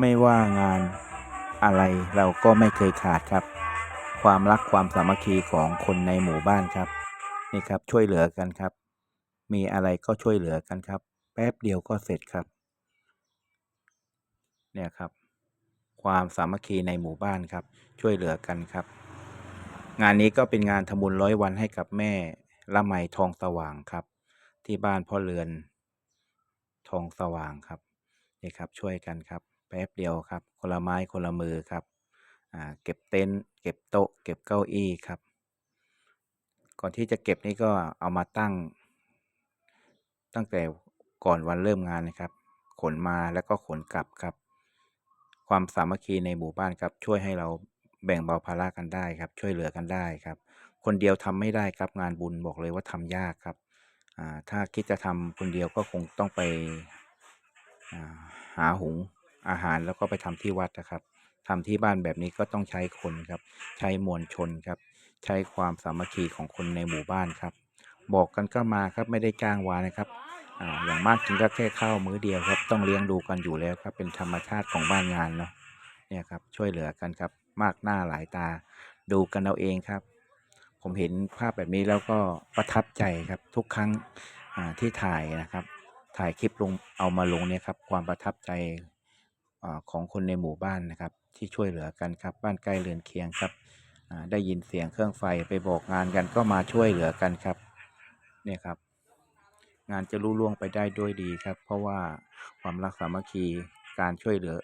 ไม่ว่างานอะไรเราก็ไม่เคยขาดครับ ความรักความสามัคคีของคนในหมู่บ้านครับ นี่ครับช่วยเหลือกันครับ มีอะไรก็ช่วยเหลือกันครับ แป๊บเดียวก็เสร็จครับ เนี่ยครับ ความสามัคคีในหมู่บ้านครับ ช่วยเหลือกันครับ งานนี้ก็เป็นงานทำบุญร้อยวันให้กับแม่ละไมทองสว่างครับ ที่บ้านพ่อเรือน ทองสว่างครับนี่ครับช่วยกันครับ ป๊บเดียวครับ คนละไม้คนละมือครับเก็บเต็นท์เก็บโต๊ะ เก็บเก้าอี้ครับ ก่อนที่จะเก็บนี่ก็เอามาตั้ง ตั้งแต่ก่อนวันเริ่มงานนะครับ ขนมาแล้วก็ขนกลับครับ ความสามัคคีในหมู่บ้านครับ ช่วยให้เราแบ่งเบาภาระกันได้ครับ ช่วยเหลือกันได้ครับ คนเดียวทำไม่ได้ครับงานบุญบอกเลยว่าทำยากครับถ้าคิดจะทำคนเดียวก็คงต้องไปหาหุง อาหารแล้วก็ไปทำที่วัดนะครับทำที่บ้านแบบนี้ก็ต้องใช้คนครับ ใช้มวลชนครับ ใช้ความสามัคคีของคนในหมู่บ้านครับ บอกกันก็มาครับไม่ได้จ้างวานนะครับออย่างมากจริงก็แค่ข้าวมื้อเดียวครับ ต้องเลี้ยงดูกันอยู่แล้วครับ เป็นธรรมชาติของบ้านงานเนาะเนี่ยครับช่วยเหลือกันครับ มากหน้าหลายตา ดูกันเอาเองครับ ผมเห็นภาพแบบนี้แล้วก็ประทับใจครับทุกครั้งที่ถ่ายนะครับ ถ่ายคลิปลงเอามาลงเนี่ยครับ ความประทับใจ ของคนในหมู่บ้านนะครับ ที่ช่วยเหลือกันครับบ้านใกล้เรือนเคียงครับได้ยินเสียงเครื่องไฟไปบอกงานกันก็มาช่วยเหลือกันครับเนี่ยครับ งานจะรุ่ล่วงไปได้ด้วยดีครับ เพราะว่าความรักสามัคคีการช่วยเหลือ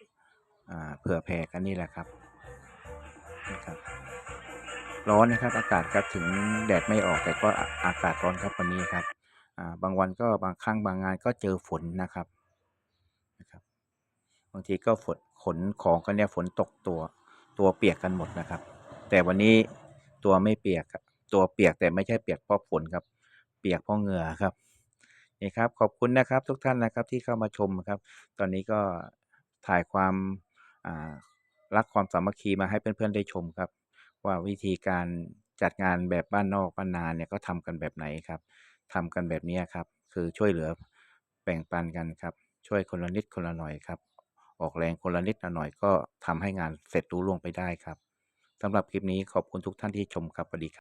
อเผื่อแผ่กันนี่แหละครับนะครับ ร้อนนะครับ อากาศครับถึงแดดไม่ออกแต่ก็อากาศร้อนครับวันนี้ครับบางวันก็บางครั้งบางงานก็เจอฝนนะครับ บางทีก็ฝนขนของกันเนี่ยฝนตกตัวตัวเปียกกันหมดนะครับ แต่วันนี้ตัวไม่เปียกครับตัวเปียกแต่ไม่ใช่เปียกเพราะฝนครับ เปียกเพราะเหงื่อครับนี่ครับขอบคุณนะครับทุกท่านนะครับที่เข้ามาชมครับ ตอนนี้ก็ถ่ายความอ่ารักความสามัคคีมาให้เพื่อนๆได้ชมครับ ว่าวิธีการจัดงานแบบบ้านนอกบ้านนาเนี่ยก็ทำกันแบบไหนครับทำกันแบบนี้ครับ คือช่วยเหลือแบ่งปันกันครับ ช่วยคนละนิดคนละหน่อยครับ ออกแรงคนละนิดละหน่อยก็ทำให้งานเสร็จรุ่ล่วงไปได้ครับสำหรับคลิปนี้ขอบคุณทุกท่านที่ชมครับสวัสดีครับ